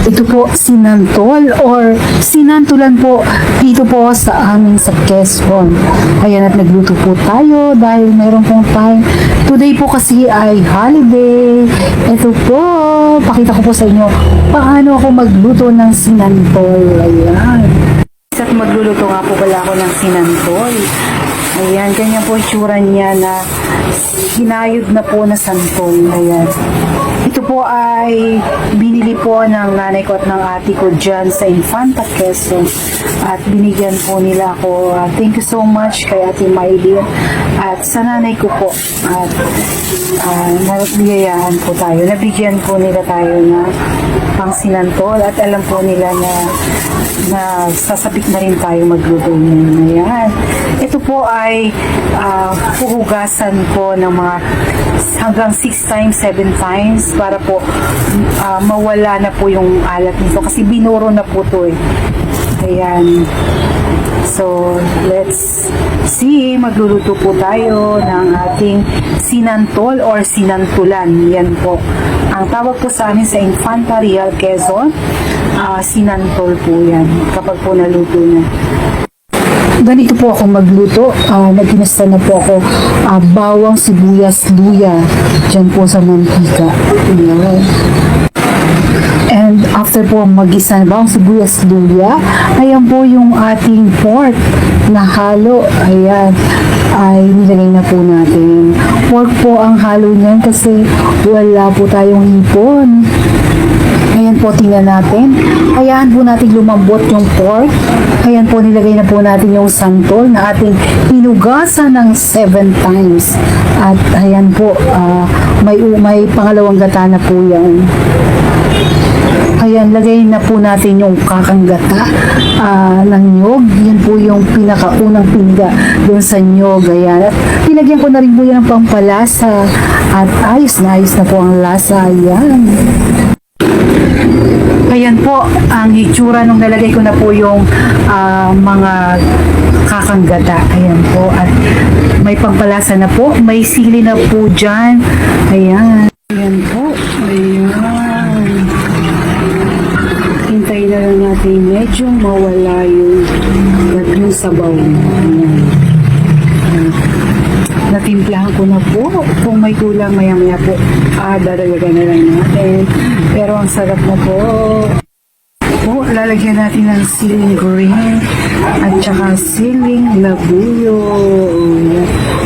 Ito po, sinantol or sinantulan po dito po sa amin sa Quezon. Ayan at nagluto po tayo dahil meron pong time. Today po kasi ay holiday. Ito po, pakita ko po sa inyo paano ako magluto ng sinantol. Ayan. At magluluto nga po pala ako ng sinantol. Ayan, ganyan po itsura niya na hinayod na po na santol. Ayan. Ito po ay binili po ng nanay ko at ng ate ko dyan sa Infanta Quezon. At binigyan po nila ako. Uh, thank you so much kay ate Miley at sa nanay ko po. At uh, nabiyayaan po tayo. Nabigyan po nila tayo na pang sinantol at alam po nila na na sasabik na rin tayo magluto niyan. Ayan. Ito po ay ah, puhugasan po ng mga hanggang 6 times, 7 times para po ah, mawala na po yung alat nito kasi binuro na po to eh. Ayan. So, let's see. Magluluto po tayo ng ating sinantol or sinantulan. Yan po. Ang tawag po sa amin sa Infanta Real Quezon, ah, sinantol po yan. Kapag po naluto na. Ganito po ako magluto. Uh, Nagkinasta na po ako ah, bawang, sibuyas, luya. Diyan po sa mantika. Ayan. And after po mag-isa na bawang sibuyas luya, ayan po yung ating pork na halo. Ayan, ay nilagay na po natin. Pork po ang halo niyan kasi wala po tayong hipon. Ayan po, tingnan natin. Hayaan po natin lumambot yung pork. Ayan po, nilagay na po natin yung santol na ating hinugasan ng seven times. At ayan po, ah, may, may pangalawang gata na po yan. Ayan, lagay na po natin yung kakanggata ah, ng nyog. Yan po yung pinakaunang piniga doon sa nyog. Ayan. At nilagyan ko na rin po yan ng pampalasa. At ayos na ayos na po ang lasa. Ayan. Ayan po, ang hitsura nung nalagay ko na po yung ah, mga kakanggata. Ayan po. At may pampalasa na po. May sili na po dyan. Ayan. Ayan po. Ayan. Hintayin na lang natin medyo mawala yung yung sabaw. Natimplahan ko na po. Kung may kulang maya maya po, ah, dadagdagan na lang natin. Pero ang sarap na po. Po, lalagyan natin ng siling green at saka siling labuyo.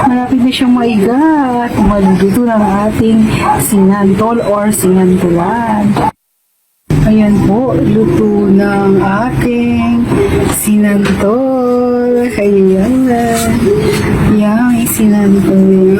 Malapit na siyang maigat. Maluto ng ating sinantol or sinantulan. Ayan po, luto ng aking sinantol. Ayan. Yang isinantol